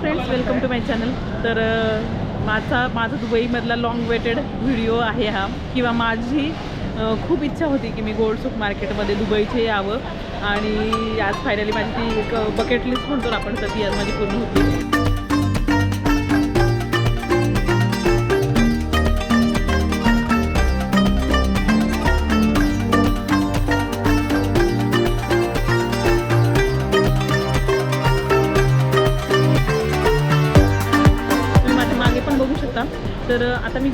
Friends welcome to my channel तर माझा माझा दुबईमधला लॉंग वेटेड व्हिडिओ आहे हा. किंवा माझी खूप इच्छा होती की मी गोल्ड मार्केटमध्ये दुबईचे यावं. आणि आज फायनली माझी ती एक बकेट लिस्ट म्हणतो ना आपण तर ती आज माझी पूर्ण होती.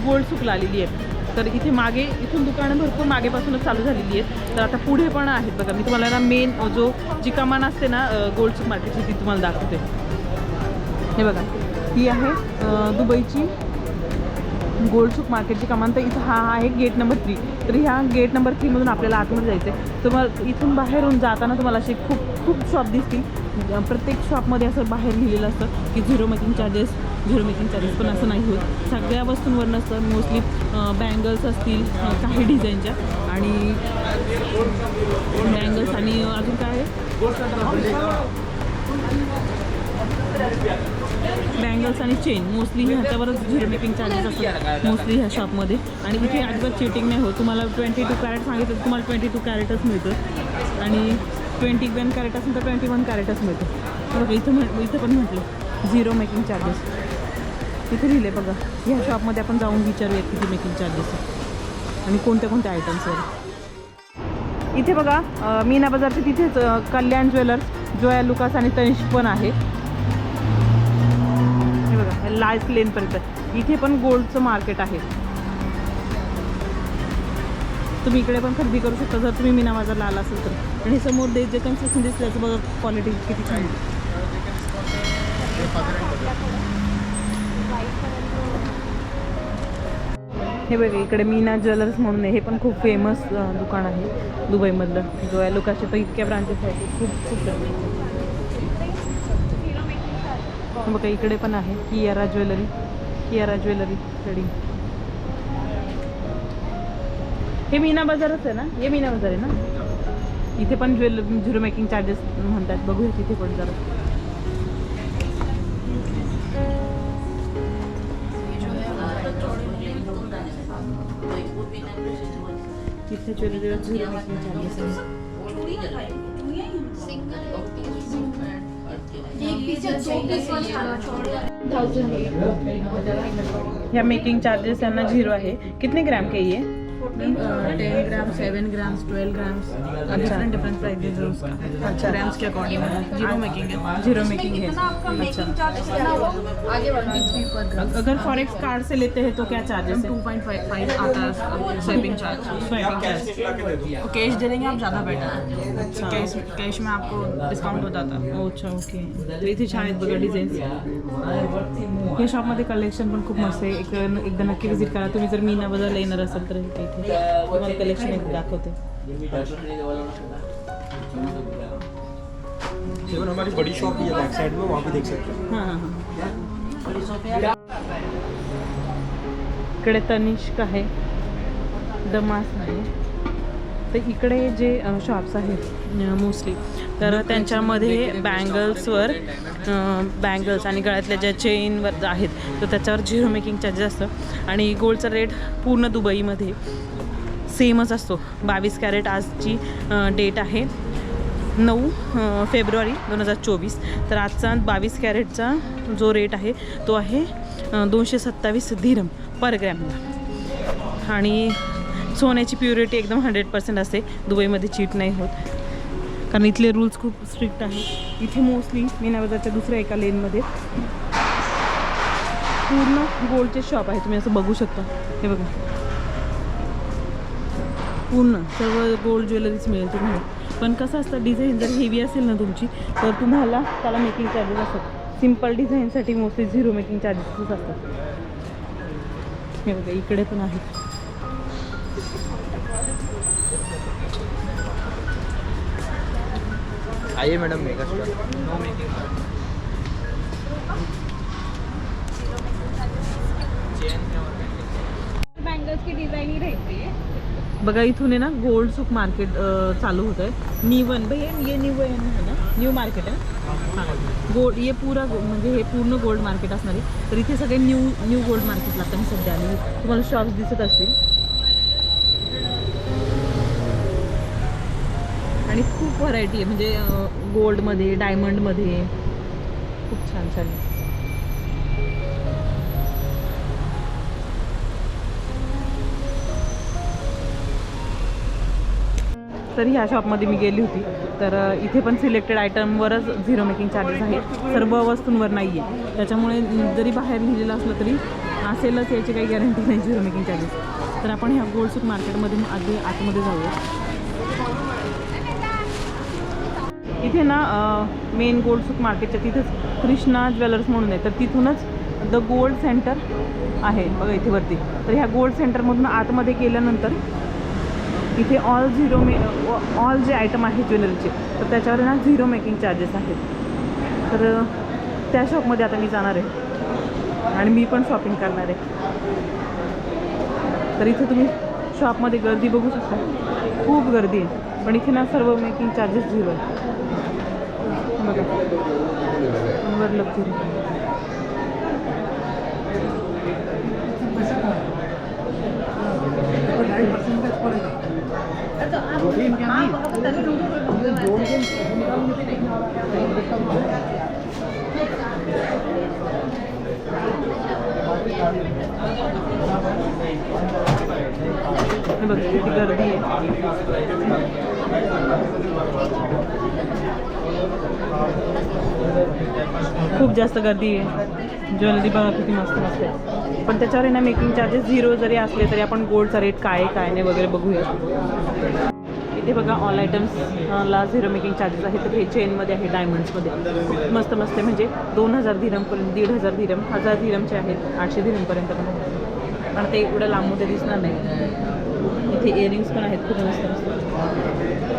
गोल्ड सुकला आलेली आहे. तर इथे मागे इथून दुकानं भरपूर मागेपासूनच चालू झालेली आहेत. तर आता पुढे पण आहेत बघा. मी तुम्हाला ना मेन जो जी कमान असते ना गोल्ड सुक मार्केटची ती तुम्हाला दाखवते. हे बघा. ही आहे दुबईची गोल्ड मार्केटची कमान. तर इथं हा आहे गेट नंबर थ्री तर ह्या गेट नंबर थ्रीमधून आपल्याला आतमध्ये जायचं आहे तुम्हाला इथून बाहेरून जाताना तुम्हाला असे खूप खूप शॉप दिसतील. प्रत्येक शॉपमध्ये असं बाहेर लिहिलेलं असतं की zero making charges zero making charges पण असं नाही होत. सगळ्या वस्तूंवर नसतं मोस्टली बँगल्स असतील काही डिझाईनच्या आणि बँगल्स आणि अजून काय आहे? बँगल्स आणि चेन मोस्टली ह्याच्यावरच झिरो मेकिंग चार्जेस असतात. मोस्टली ह्या शॉपमध्ये आणि इथे अजिबात चिटिंग नाही होत. तुम्हाला ट्वेंटी टू कॅरेट सांगितलं तर तुम्हाला ट्वेंटी टू कॅरेटच मिळतं. आणि ट्वेंटी वन कॅरेट असेल तर ट्वेंटी वन कॅरेटच मिळतं. बघा इथं म्हण इथं पण म्हटलं. झिरो मेकिंग चार्जेस इथे लिहिले बघा. ह्या शॉपमध्ये आपण जाऊन विचारूया किती मेकिंग चार्जेस आणि कोणत्या कोणत्या आयटम्सवर इथे बघा मीना बाजारचे तिथेच कल्याण ज्वेलर्स जोया लुकास आणि तनिष पण आहे. हे बघा लास्ट लेनपर्यंत इथे पण गोल्डचं मार्केट आहे. तुम्ही इकडे पण खरेदी करू शकता जर तुम्ही मीना बाजारला आला असेल तर. आणि समोर दे जे कन्स्ट्रक्शन दिसतं त्याचं बघा क्वालिटी किती छान आहे. हे बघा इकडे मीना ज्वेलर्स म्हणून हे पण खूप फेमस दुकान आहे दुबईमधलं. जो या लोकांचे तर इतक्या ब्रांचेस आहेत. खूप खूप बघा इकडे पण आहे Kiara jewellery. Kiara jewellery trading हे मीना बाजारच आहे ना? हे मीना बाजार आहे ना? इथे पण ज्वेल झिरो मेकिंग चार्जेस म्हणतात. बघूया तिथे पण जरा. तिथे ज्वेलरी झिरो मेकिंग चार्जेस आहे ह्या मेकिंग चार्जेस यांना झिरो आहे. कितने ग्राम के ये ten gram seven grams twelve grams different different prices है उसका अच्छा। ग्राम्स के अकॉर्डिंग है ज़ीरो मेकिंग है ज़ीरो मेकिंग है। अच्छा अगर फॉरेक्स कार्ड से लेते हैं तो क्या चार्जेस है? टू पॉइंट फाइव फाइव आता है स्वाइपिंग चार्ज तो कैश दे देंगे आप ज़्यादा बेटर है। कैश कैश में आपको डिस्काउंट हो जाता है अच्छा ओके इथे छान आहेत बघा डिझाईन्स या शॉपमध्ये कलेक्शन पण खूप मस्त आहे एक एकदा नक्की विज़िट करा तुम्ही जर मीना बाजारला येणार असाल तर इथे तुम्हाला कलेक्शन एक दाखवते. इवन हमारी बड़ी शॉप भी है बैक साइड में वहाँ भी देख सकते हैं. हां हां हां. इकडे तनिष्क आहे. दमास आहे तर इकडे जे शॉप्स आहेत मोस्टली तर त्यांच्यामध्ये बँगल्सवर बँगल्स आणि गळ्यातल्या ज्या चेनवर आहेत तर त्याच्यावर झिरो मेकिंग चार्जेस असतं आणि गोल्डचा रेट पूर्ण दुबईमध्ये सेमच असतो. बावीस कॅरेट आजची डेट आहे. नऊ फेब्रुवारी दोन हजार चोवीस. तर आजचा बावीस कॅरेटचा जो रेट आहे तो आहे दोनशे सत्तावीस धीरम पर ग्रॅमला आणि सोन्याची प्युरिटी एकदम हंड्रेड पर्सेंट असते. दुबईमध्ये चीट नाही होत. कारण इथले रूल्स खूप स्ट्रिक्ट आहेत. इथे मोस्टली मीना बाजारच्या दुसऱ्या एका लेनमध्ये पूर्ण गोल्डचे शॉप आहे. तुम्ही असं बघू शकता. हे बघा. पूर्ण सर्व गोल्ड ज्वेलरीज मिळेल तुम्हाला. पण कसं असतं डिझाईन जर हेवी असेल ना तुमची तर तुम्हाला त्याला मेकिंग चार्जेस असतात. सिंपल डिझाईनसाठी मोस्टली झिरो मेकिंग चार्जेसच असतात. हे बघा इकडे पण आहेत आइए मैडम मेगा स्टोर. बैंगल्स की डिजाइन ही रहती है बघा इथून आहे ना गोल्ड सुक मार्केट चालू होत आहे. वन भैया ये न्यू है ना न्यू मार्केट आहे गोल्ड ये पुरा गो- म्हणजे हे पूर्ण गोल्ड मार्केट असणार आहे. तर इथे सगळे न्यू न्यू गोल्ड मार्केटला लागतं सध्या. आणि तुम्हाला शॉप्स दिसत असतील. आणि खूप व्हरायटी आहे. म्हणजे गोल्डमध्ये डायमंडमध्ये खूप छान छान. तर ह्या शॉपमध्ये मी गेली होती. तर इथे पण सिलेक्टेड आयटमवरच झिरो मेकिंग चार्जेस आहेत. सर्व वस्तूंवर नाही आहे त्याच्यामुळे जरी बाहेर लिहिलेलं असलं तरी असेलच याची काही गॅरंटी नाही झिरो मेकिंग चार्जेस तर आपण ह्या गोल्ड सूट मार्केटमध्ये आधी आतमध्ये जाऊया. इथे ना मेन गोल्ड सुक मार्केटच्या तिथेच कृष्णा ज्वेलर्स म्हणून आहे. तर तिथूनच द गोल्ड सेंटर आहे बघा इथे वरती. तर ह्या गोल्ड सेंटरमधून आतमध्ये गेल्यानंतर इथे ऑल झिरो मे ऑल जे आयटम आहे ज्वेलरीचे तर त्याच्यावर ना झिरो मेकिंग चार्जेस आहेत. तर त्या शॉपमध्ये आता मी जाणार आहे. आणि मी पण शॉपिंग करणार आहे. तर इथे तुम्ही शॉपमध्ये गर्दी बघू शकता. खूप गर्दी आहे. पण इथे ना सर्व मेकिंग चार्जेस झिरो आहे लक्झरी बघ किती गर्दी आहे. जास्त गर्दी आहे. ज्वेलरी बघा किती मस्त मस्त आहे. पण त्याच्यावर आहे ना मेकिंग चार्जेस झिरो जरी असले तरी आपण गोल्डचा रेट काय काय नाही वगैरे बघूया. इथे बघा ऑल आयटम्सला झिरो मेकिंग चार्जेस आहेत. तर हे चेनमध्ये आहे डायमंड्समध्ये मस्त मस्त आहे. म्हणजे दोन हजार धीरमपर्यंत दीड हजार धीरम हजार धीरमचे आहेत. आठशे धीरमपर्यंत पण आहेत. पण ते एवढं लांबमध्ये दिसणार नाही. इथे इयरिंग्स पण आहेत. खूप मस्त मस्त.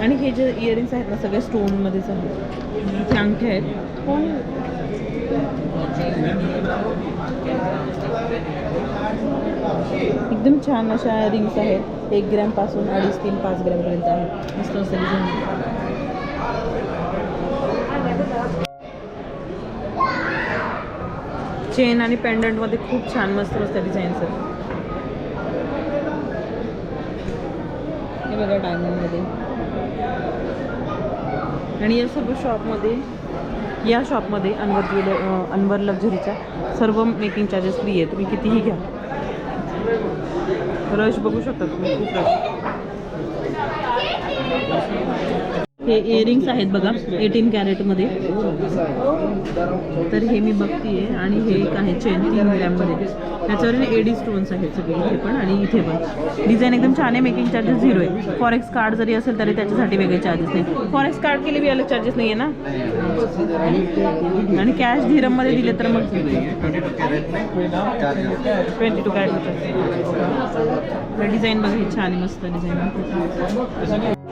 आणि हे जे इयरिंग्स आहेत ना सगळे स्टोनमध्येच आहेत ते अंगठ्या आहेत. एकदम छान अशा रिंग्स आहेत. एक ग्रॅमपासून अडीच तीन पाच ग्रॅमपर्यंत आहेत. मस्त असं डिझाईन चेन आणि पेंडंटमध्ये खूप छान मस्त मस्त डिझाईन्स आहेत. हे बघा डायमंडमध्ये आणि या सर्व शॉपमध्ये या शॉपमध्ये अनवर ज्वेलर अनवर लक्झरीच्या सर्व मेकिंग चार्जेस फ्री आहे तुम्ही कितीही घ्या. रश बघू शकता तुम्ही. खूप रश हे इयरिंग्स आहेत बघा एटीन कॅरेटमध्ये तर हे मी बघतीये आणि हे एक आहे चेन तीन ग्रॅममध्ये त्याच्यावर एडी स्टोन्स आहेत सगळे इथे पण आणि इथे पण. डिझाईन एकदम छान आहे मेकिंग चार्जेस झिरो आहे. फॉरेक्स कार्ड जरी असेल तरी त्याच्यासाठी वेगळे चार्जेस नाही. फॉरेक्स कार्ड केले बी अलग चार्जेस नाही आहे ना? आणि कॅश धीरममध्ये दिले तर मग? ट्वेंटी टू कॅरेट डिझाईन बघा ही छान आहे मस्त डिझाईन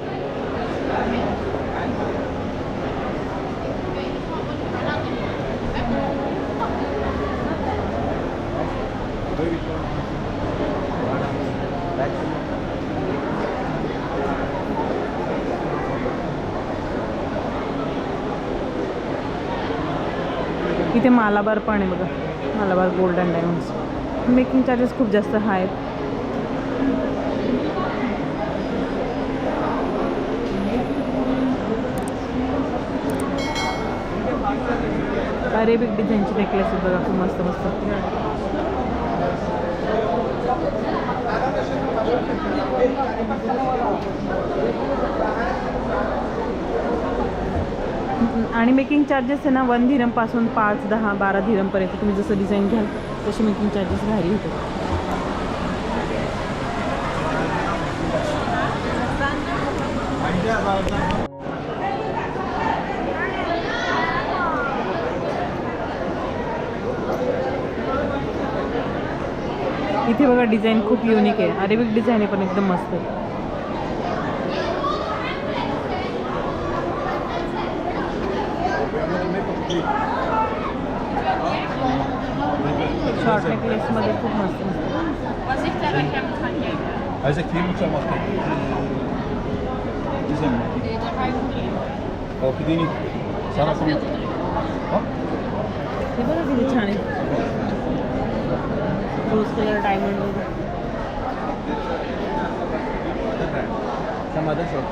इथे मालाबार पण आहे बघा. Malabar gold and diamonds making charges खूप जास्त हाय आहेत. अरेबिक डिझाईनचे नेकलेस आहेत बघा खूप मस्त मस्त. आणि मेकिंग चार्जेस आहे ना वन धीरमपासून पाच दहा बारा धीरमपर्यंत तुम्ही जसं डिझाईन घ्याल तसे मेकिंग चार्जेस भारी होते इथे बघा डिझाईन खूप युनिक आहे. अरेबिक डिझाईन आहे पण एकदम मस्त आहे शॉर्ट नेकलेसमध्ये खूप मस्त मस्त Also Creme schon macht. Diese हो किती सांगा हे बघा किती छान आहे रोज कलर डायमंड वगैरे Some other shop.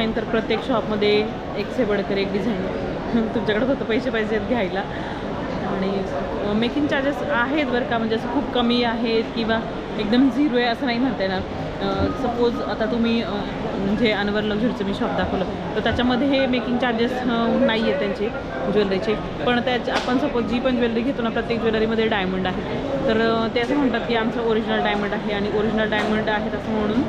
डिझाईन तर प्रत्येक शॉपमध्ये एक सेबडकर एक डिझाईन तुमच्याकडे फक्त पैसे पाहिजेत आहेत घ्यायला. आणि मेकिंग चार्जेस आहेत बरं का म्हणजे असं खूप कमी आहेत किंवा एकदम झिरो आहे असं नाही म्हणता येणार. सपोज आता तुम्ही म्हणजे अनवर लक्झरीचं मी शॉप दाखवलं तर त्याच्यामध्ये हे मेकिंग चार्जेस नाही आहेत त्यांचे ज्वेलरीचे. पण त्याच आपण सपोज जी पण ज्वेलरी घेतो ना प्रत्येक ज्वेलरीमध्ये डायमंड आहे. तर ते असं म्हणतात की आमचं ओरिजिनल डायमंड आहे आणि ओरिजिनल डायमंड आहेत असं म्हणून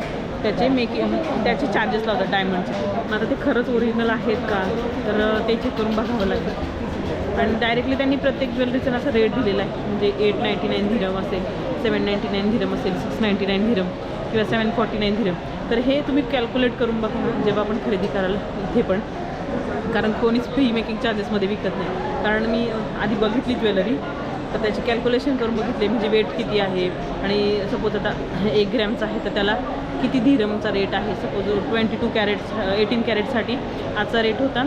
त्याचे मेकिंग त्याचे चार्जेस लावतात डायमंडचे मग आता ते खरंच ओरिजिनल आहेत का? तर ते चेक करून बघावं लागेल. आणि डायरेक्टली त्यांनी प्रत्येक ज्वेलरीचा असा रेट दिलेला आहे. म्हणजे एट नाईंटी नाईन धीरम असेल सेवन नाईंटी नाईन धीरम असेल सिक्स नाईंटी नाईन धीरम किंवा सेवन फॉर्टी नाईन धीरम तर हे तुम्ही कॅल्क्युलेट करून बघा जेव्हा आपण खरेदी कराल इथे पण. कारण कोणीच फ्री मेकिंग चार्जेसमध्ये विकत नाही. कारण मी आधी बघितली ज्वेलरी तर त्याची कॅल्क्युलेशन करून बघितले म्हणजे वेट किती आहे? आणि सपोज आता एक ग्रॅमचा आहे तर त्याला किती धीरमचा रेट आहे? Suppose twenty two carats eighteen कॅरेटसाठी आजचा रेट होता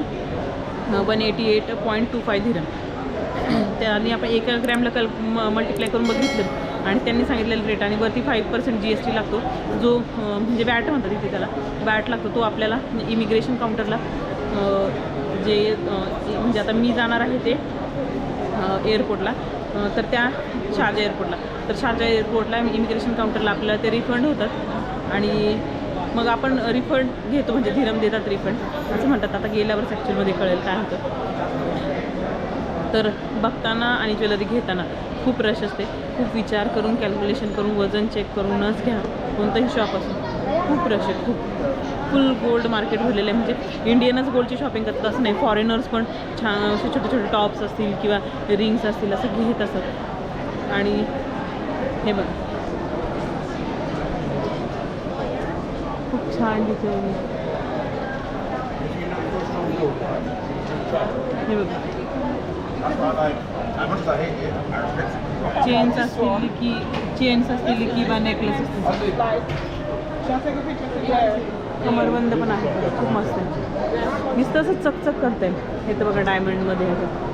one eighty eight point two five धीरम त्याने आपण एका ग्रॅमला कल मल्टिप्लाय करून बघितलं आणि त्यांनी सांगितलेलं रेट आणि वरती five percent G S T लागतो. जो म्हणजे बॅट म्हणतात तिथे त्याला बॅट लागतो तो आपल्याला इमिग्रेशन काउंटरला जे म्हणजे आता मी जाणार आहे ते एअरपोर्टला तर त्या शारजा एअरपोर्टला. तर शारजा एअरपोर्टला इमिग्रेशन काउंटरला आपल्याला ते रिफंड होतात आणि मग आपण रिफंड घेतो म्हणजे धीरम देतात रिफंड. असं म्हणतात. आता गेल्यावरच ॲक्च्युअलमध्ये कळेल काय होतं. तर बघताना आणि ज्वेलरी घेताना खूप रश असते. खूप विचार करून कॅल्क्युलेशन करून वजन चेक करूनच घ्या. कोणतंही शॉप असो. खूप रश आहे. खूप. फुल गोल्ड मार्केट भरलेलं आहे. म्हणजे इंडियनच गोल्डची शॉपिंग करतात. असं नाही फॉरेनर्स पण छान असे छोटे छोटे टॉप्स असतील किंवा रिंग्स असतील असं घेत असतात. आणि हे बघ. खूप छान तिथे हे. बघ. चेन्स असतील की चेन्स असतील किंवा नेकलेस असतील. कमरबंद पण आहे. खूप मस्त आहे. नुसतं असं चकचक करते. हे तर बघा डायमंडमध्ये आहे.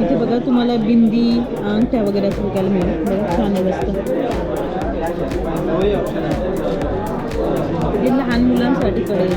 इथे बघा तुम्हाला बिंदी अंगठ्या वगैरे असं विकायला मिळेल. बघा छान आहे मस्त. हे लहान मुलांसाठी कळेल.